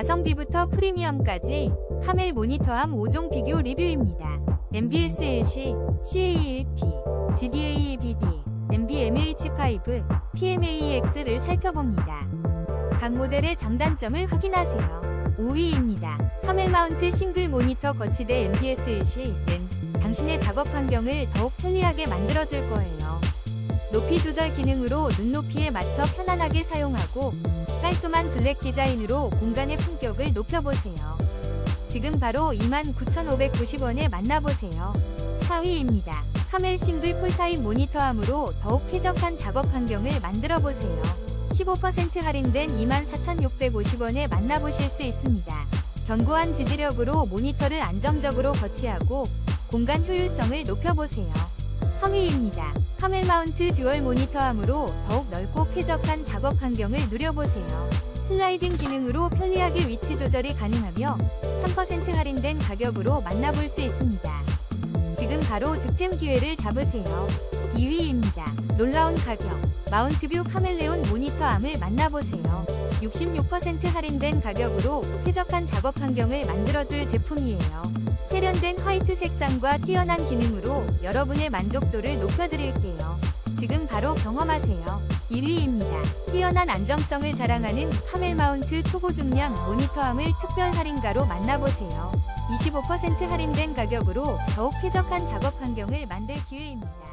가성비부터 프리미엄까지 카멜 모니터함 5종 비교 리뷰입니다. MBS LC, CA1P, GDA-BD, MB-MH5, PMA-X를 살펴봅니다. 각 모델의 장단점을 확인하세요. 5위입니다. 카멜 마운트 싱글 모니터 거치대 MBS LC는 당신의 작업 환경을 더욱 편리하게 만들어줄 거예요. 높이 조절 기능으로 눈높이에 맞춰 편안하게 사용하고 깔끔한 블랙 디자인으로 공간의 품격을 높여보세요. 지금 바로 29,590원에 만나보세요. 4위입니다. 카멜 싱글 풀타입 모니터함으로 더욱 쾌적한 작업 환경을 만들어보세요. 15% 할인된 24,650원에 만나보실 수 있습니다. 견고한 지지력으로 모니터를 안정적으로 거치하고 공간 효율성을 높여보세요. 3위입니다. 카멜 마운트 듀얼 모니터함으로 더욱 넓고 쾌적한 작업 환경을 누려보세요. 슬라이딩 기능으로 편리하게 위치 조절이 가능하며 3% 할인된 가격으로 만나볼 수 있습니다. 지금 바로 득템 기회를 잡으세요. 2위입니다. 놀라운 가격. 마운트뷰 카멜레온 모니터 암을 만나보세요. 66% 할인된 가격으로 쾌적한 작업 환경을 만들어줄 제품이에요. 세련된 화이트 색상과 뛰어난 기능으로 여러분의 만족도를 높여드릴게요. 지금 바로 경험하세요. 1위입니다. 뛰어난 안정성을 자랑하는 카멜 마운트 초고 중량 모니터함을 특별 할인가로 만나보세요. 25% 할인된 가격으로 더욱 쾌적한 작업 환경을 만들 기회입니다.